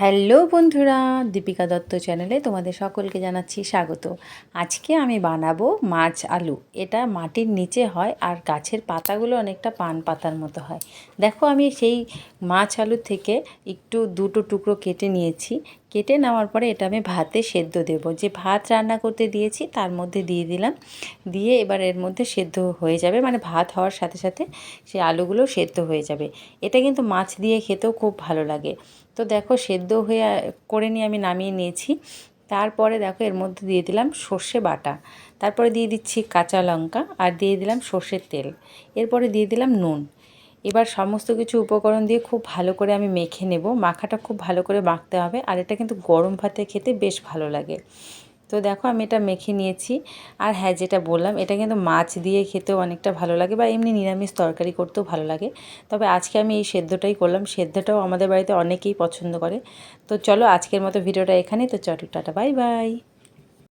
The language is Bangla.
হ্যালো বন্ধুরা, দীপিকা দত্ত চ্যানেলে তোমাদের সকলকে জানাচ্ছি স্বাগত। আজকে আমি বানাবো মাছ আলু। এটা মাটির নিচে হয় আর গাছের পাতাগুলো অনেকটা পান পাতার মতো হয়। দেখো আমি সেই মাছ আলু থেকে একটু দুটো টুকরো কেটে নিয়েছি। কেটে নেওয়ার পরে এটা আমি ভাতে সেদ্ধ দেব। যে ভাত রান্না করতে দিয়েছি, তার মধ্যে দিয়ে দিলাম। দিয়ে এবার এর মধ্যে সেদ্ধ হয়ে যাবে। মানে ভাত হওয়ার সাথে সাথে সে আলুগুলো সেদ্ধ হয়ে যাবে। এটা কিন্তু মাছ দিয়ে খেতেও খুব ভালো লাগে। তো দেখো, সেদ্ধ হয়ে করে নিয়ে আমি নামিয়ে নিয়েছি। তারপরে দেখো, এর মধ্যে দিয়ে দিলাম সর্ষে বাটা। তারপরে দিয়ে দিচ্ছি কাঁচা লঙ্কা আর দিয়ে দিলাম সর্ষের তেল। এরপরে দিয়ে দিলাম নুন। এবার সমস্ত কিছু উপকরণ দিয়ে খুব ভালো করে আমি মেখে নেব। মাখাটা খুব ভালো করে মাখতে হবে আর এটা কিন্তু গরম ভাতে খেতে বেশ ভালো লাগে। তো দেখো আমি এটা মেখে নিয়েছি। আর হ্যাঁ যেটা বললাম, এটা কিন্তু মাছ দিয়ে খেতেও অনেকটা ভালো লাগে বা এমনি নিরামিষ তরকারি করতেও ভালো লাগে। তবে আজকে আমি এই সেদ্ধটাই করলাম। সেদ্ধটাও আমাদের বাড়িতে অনেকেই পছন্দ করে। তো চলো আজকের মতো ভিডিওটা এখানেই। তো চলো, টাটা, বাই বাই।